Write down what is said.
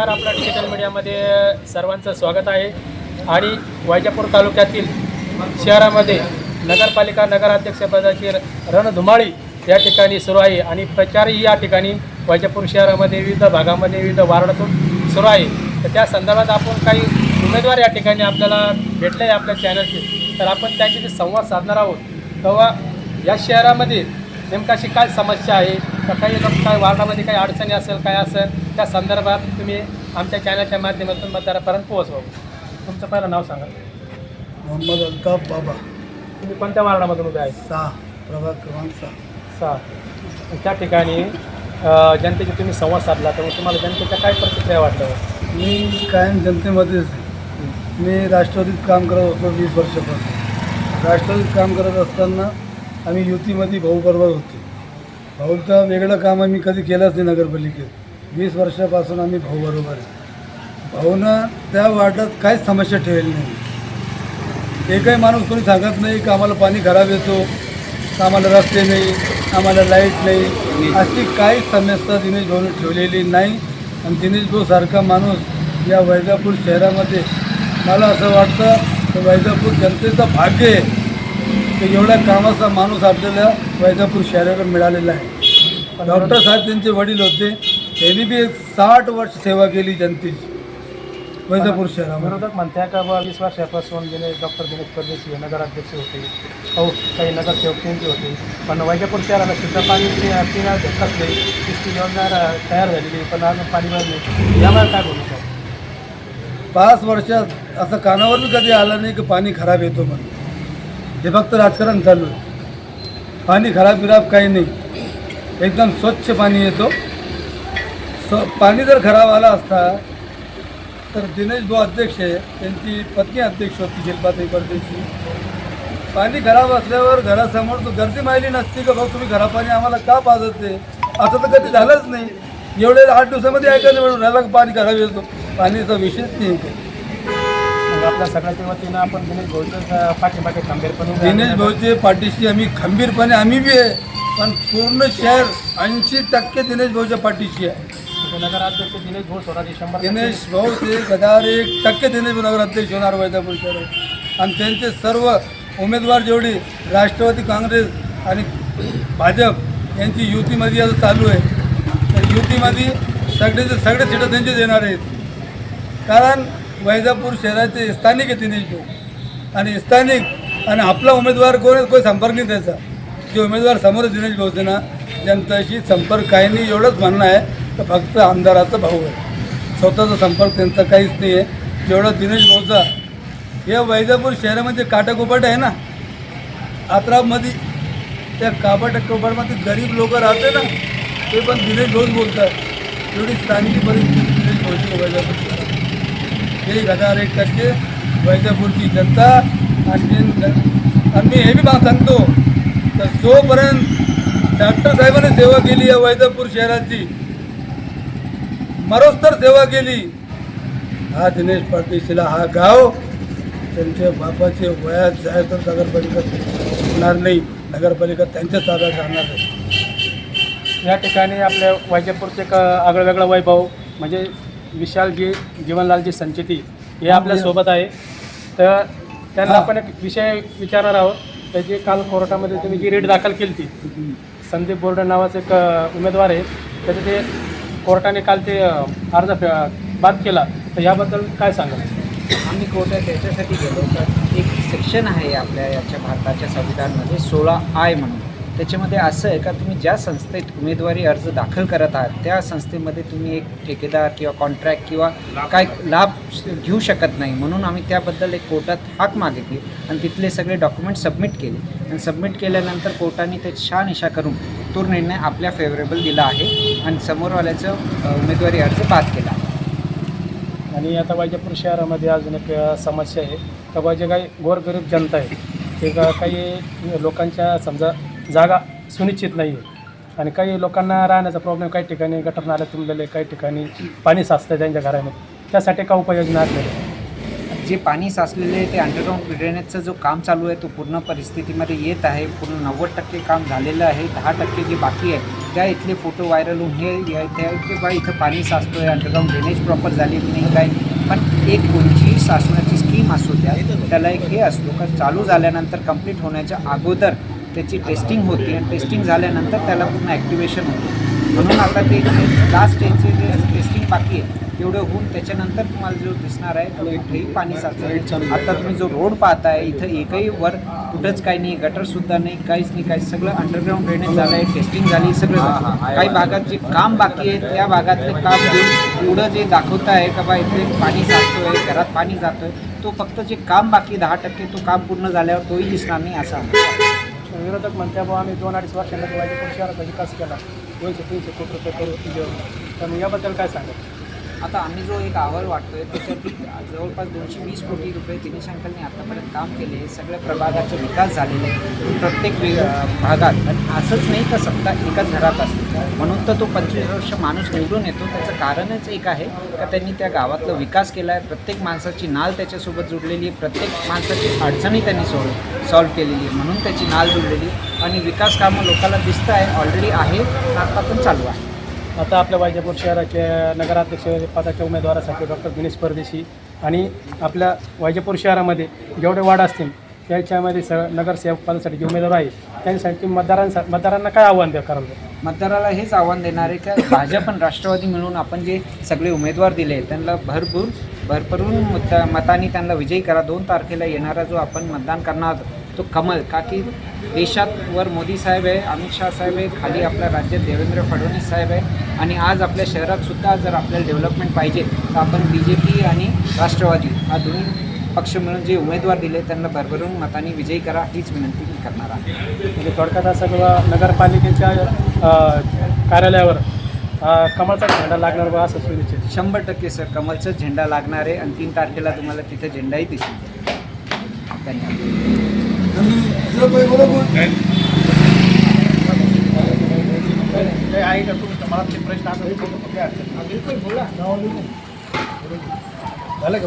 नमस्कार आपल्या डिजिटल मीडियामध्ये सर्वांचं स्वागत आहे. आणि वैजापूर तालुक्यातील शहरामध्ये नगरपालिका नगराध्यक्षपदाची रणधुमाळी या ठिकाणी सुरू आहे. आणि प्रचारही या ठिकाणी वैजापूर शहरामध्ये विविध भागामध्ये विविध वार्डातून सुरू आहे. तर त्या संदर्भात आपण काही उमेदवार या ठिकाणी आपल्याला भेटले आहे आपल्या चॅनलचे तर आपण त्यांच्याशी संवाद साधणार आहोत. तेव्हा या शहरामध्ये नेमकाशी काय समस्या आहे? का काही लोक काय वार्डामध्ये काही अडचणी असेल काय असेल त्या संदर्भात तुम्ही आमच्या चॅनलच्या माध्यमातून मतदारापर्यंत पोहोचवा. तुमचं पहिलं नाव सांगा. मोहम्मद अल्ताफ बाबा. तुम्ही कोणत्या वार्डामधून उभे आहे? सहा प्रभाग क्रमांक सहा. सहा. त्या ठिकाणी अ, जनतेशी तुम्ही संवाद साधला तर मग तुम्हाला जनतेच्या काय प्रतिक्रिया वाटलं मी कायम जनतेमध्येच. मी राष्ट्रवादीत काम करत होतो वीस वर्षापासून. राष्ट्रवादीत काम करत असताना आम्ही युतीमध्ये भाऊ बरोबर होते. भाऊचं वेगळं काम आम्ही कधी केलंच नाही नगरपालिकेत. वीस वर्षापासून आम्ही भाऊ बरोबर आहे. भाऊनं त्या वार्डात काहीच समस्या ठेवली नाही. एकही माणूस कोणी सांगत नाही की आम्हाला पाणी खराब येतो आम्हाला रस्ते नाही आम्हाला लाइट नाही. अशी काहीच समस्या दिनेश भाऊने ठेवलेली नाही. आणि दिनेश भाऊ सारखा माणूस या वैजापूर शहरामध्ये मला असं वाटतं की वैजापूर जनतेचं भाग्य आहे. की एवढ्या कामाचा माणूस आपल्याला वैजापूर शहराला मिळालेला आहे. डॉक्टर साहेब त्यांचे वडील होते. त्यांनी बी साठ वर्ष सेवा केली जनतेची. वैजापूर शहरामध्ये. विरोधक म्हणताय का बा वीस वर्षापासून दिनेश डॉक्टर दिनेश परदेशी हे नगराध्यक्ष होते. हो काही नगरसेवक त्यांचे होते. पण वैजापूर शहराला शुद्ध पाणी पिण्या कसले तिसरी योजना तयार झालेली पण अजून पाणी भरले यावर काय बोलू शकतो? पाच वर्षात असं कानावर बी कधी आलं नाही की पाणी खराब येतो म्हणून. हे फक्त राजकारण चालू आहे. पाणी खराब बिराब काही नाही. एकदम स्वच्छ पाणी येतो. स्व पाणी जर खराब आला असता तर दिनेश भाऊ अध्यक्ष आहे. त्यांची पत्नी अध्यक्ष होती शिल्पाताई परदेशी. पाणी खराब असल्यावर घरासमोर तो गर्दी माहिली नसती का भाऊ? तुम्ही घरापाणी आम्हाला का पाजते? आता तर कधी झालंच नाही. एवढे आठ दिवसामध्ये ऐकायला मिळून राहिला पाणी खराब येतो? पाणीचा विषयच नाही आपल्या सगळ्याच्या वतीनं आपण दिनेश भाऊचं पाठीमागे खंबीरपणे उभे दिनेश आहे. भाऊचे पाठीशी आम्ही खंबीरपणे आम्ही बी आहे पण पूर्ण शहर ऐंशी टक्के दिनेश भाऊच्या पाठीशी आहे नगराध्यक्ष दिनेश भाऊ शंभर टक्के. दिनेश भाऊ ते गदार एक टक्के दिनेश भाऊ नगराध्यक्ष होणार वैजापूर शहरात आणि त्यांचे सर्व उमेदवार जेवढी राष्ट्रवादी काँग्रेस आणि भाजप यांची युतीमध्ये आता चालू आहे तर युतीमध्ये सगळेचे सगळे सीटं त्यांचेच येणार आहेत कारण वैजापूर शहराचे स्थानिक आहे दिनेश भाऊ आणि स्थानिक आणि आपला उमेदवार कोण आहे, कोणी संपर्क नाही त्याचा. जे उमेदवार समोर दिनेश भाऊचे ना जनताशी संपर्क काही नाही एवढंच म्हणणं आहे तर फक्त आमदाराचा भाऊ आहे. स्वतःचा संपर्क त्यांचा काहीच नाही आहे. जेवढा दिनेश भाऊचा हे वैजापूर शहरामध्ये काटाकोपाट आहे ना. आत्रामध्ये त्या कापाट कोपाटमध्ये गरीब लोक राहते ना ते पण दिनेश भाऊच बोलतात. एवढी स्थानिक परिस्थिती दिनेश भाऊची वैजापूर यही हे रेट करके टक्के वैजापूरची जनता आणि आणि मी हे बी सांगतो तर जोपर्यंत डॉक्टर साहेबांनी सेवा केली या वैजापूर शहराची मरोस्तर सेवा केली हा दिनेश परदेशीला हा गाव त्यांच्या बापाचे वयात जाय तर नगरपालिका होणार नाही नगरपालिका त्यांच्या ताब्यात राहणार नाही. या ठिकाणी आपल्या वैजापूरचे एक आगळं वेगळं वैभव म्हणजे विशालजी जीवनलालजी संचेती हे आपल्यासोबत आहे. तर त्यांना हा. आपण एक विषय विचारणार आहोत. त्याची काल कोर्टामध्ये तुम्ही जी रेट दाखल केली ती संदीप बोर्डे नावाचे एक उमेदवार आहे. त्याचे ते कोर्टाने काल ते अर्ज फे- बाद केला. तर याबद्दल काय सांगाल? आम्ही कोर्टात याच्यासाठी गेलो तर एक सेक्शन आहे आपल्या याच्या भारताच्या संविधानमध्ये सोळा आय म्हणून. त्याच्यामध्ये असं आहे का तुम्ही ज्या संस्थेत उमेदवारी अर्ज दाखल करत आहात त्या संस्थेमध्ये तुम्ही एक ठेकेदार किंवा कॉन्ट्रॅक्ट किंवा काय लाभ घेऊ शकत नाही. म्हणून आम्ही त्याबद्दल एक कोर्टात हाक मागितली आणि तिथले सगळे डॉक्युमेंट सबमिट केले. आणि सबमिट केल्यानंतर कोर्टाने ते शहानिशा करून तो निर्णय आपल्या फेवरेबल दिला आहे आणि समोरवाल्याचं उमेदवारी अर्ज बाद केला आहे. आणि आता वायजापूर शहरामध्ये अजून एक समस्या आहे. का जे काही गोरगरीब जनता आहे. ते काही लोकांच्या समजा जागा सुनिश्चित नाही आहे आणि काही लोकांना राहण्याचा प्रॉब्लेम काही ठिकाणी गटर नाल्या तुंबलेले काही ठिकाणी पाणी साचतं त्यांच्या घरामध्ये. त्यासाठी का उपाययोजना असलेल्या जे पाणी साचलेले आहे ते अंडरग्राऊंड ड्रेनेजचं जो काम चालू आहे तो पूर्ण परिस्थितीमध्ये येत आहे. पूर्ण नव्वद टक्के काम झालेलं आहे. दहा टक्के जे बाकी आहे त्या इथले फोटो व्हायरल होऊन हे त्या की बा इथं पाणी साचतोय अंडरग्राऊंड ड्रेनेज प्रॉपर झालेली नाही काय? पण एक कोणची शासनाची स्कीम असू द्या त्याला एक हे असतो. का चालू झाल्यानंतर कंप्लीट होण्याच्या अगोदर त्याची टेस्टिंग होते आणि टेस्टिंग झाल्यानंतर त्याला पूर्ण ॲक्टिवेशन होतं. म्हणून आता ते लास्ट स्टेजचे जे टेस्टिंग बाकी आहे तेवढं होऊन त्याच्यानंतर तुम्हाला जो दिसणार आहे तो कुठेही पाणी साचलं आता तुम्ही जो रोड पाहताय इथं एकही वर कुठंच काही नाही गटरसुद्धा नाही काहीच नाही काही सगळं अंडरग्राऊंड ड्रेनेज झालं आहे टेस्टिंग झाली सगळं. काही भागात जे काम बाकी आहे त्या भागातले काम देऊन एवढं जे दाखवत आहे का बा इथे पाणी साचतोय घरात पाणी जातोय तो फक्त जे काम बाकी दहा टक्के तो काम पूर्ण झाल्यावर तोही दिसणार नाही असा विरोधक म्हणते बुवा आम्ही दोन अडीच वर्षांमध्ये वायजापूर शहराचा विकास केला. दोनशे तीनशे कोटी रुपये करून देऊन तर याबद्दल काय सांगा आता आम्ही जो एक अहवाल वाटतोय त्याच्यावरती जवळपास दोनशे वीस कोटी रुपये दिनेश अंकलने आतापर्यंत काम केले सगळ्या प्रभागाचा विकास झालेला आहे प्रत्येक वि- भागात. आणि असंच नाही का सत्ता एकाच घरात असते? म्हणून तर तो पंचवीस वर्ष माणूस निवडून येतो. त्याचं कारणच एक आहे का त्यांनी त्या गावातला विकास केला आहे प्रत्येक माणसाची नाल त्याच्यासोबत जुडलेली आहे प्रत्येक माणसाची अडचणी त्यांनी सोड सॉल्व्ह केलेली आहे. म्हणून त्याची नाल जुडलेली आणि विकास कामं लोकांना दिसतं आहे ऑलरेडी आहे आता पण चालू आहे. आता आपल्या वायजापूर शहराच्या नगराध्यक्ष पदाच्या उमेदवारासाठी डॉक्टर दिनेश परदेशी आणि आपल्या वायजापूर शहरामध्ये जेवढे वाढ असतील त्याच्यामध्ये स नगरसेवक पदासाठी जे उमेदवार आहे त्यांच्यासाठी मतदारांसा मतदारांना काय आव्हान द्या करायला मतदाराला हेच आव्हान देणार आहे का? भाजप आणि राष्ट्रवादी मिळून आपण जे सगळे उमेदवार दिले त्यांना भरपूर भरभरून मत मतांनी त्यांना विजयी करा. दोन तारखेला येणारा जो आपण मतदान करणार तो कमल. का की देशात वर मोदी साहेब आहे अमित शाह साहेब आहे खाली आपल्या राज्यात देवेंद्र फडणवीस साहेब आहे. आणि आज आपल्या शहरात सुद्धा जर आपल्याला डेव्हलपमेंट पाहिजे तर आपण बी जे पी आणि राष्ट्रवादी हा दोन्ही पक्ष मिळून जे उमेदवार दिले त्यांना भरभरून मतांनी विजयी करा हीच विनंती मी करणार आहे. म्हणजे थोडक्यात असं किंवा नगरपालिकेच्या कार्यालयावर अ, कमळचा झेंडा लागणार बा असं सुनिश्चित. शंभर टक्के सर कमलचा झेंडा लागणार आहे आणि तीन तारखेला तुम्हाला तिथे झेंडाही दिसेल. धन्यवाद. आणि दुसरं काही बोला बोल. आहे का तुमचं मला ते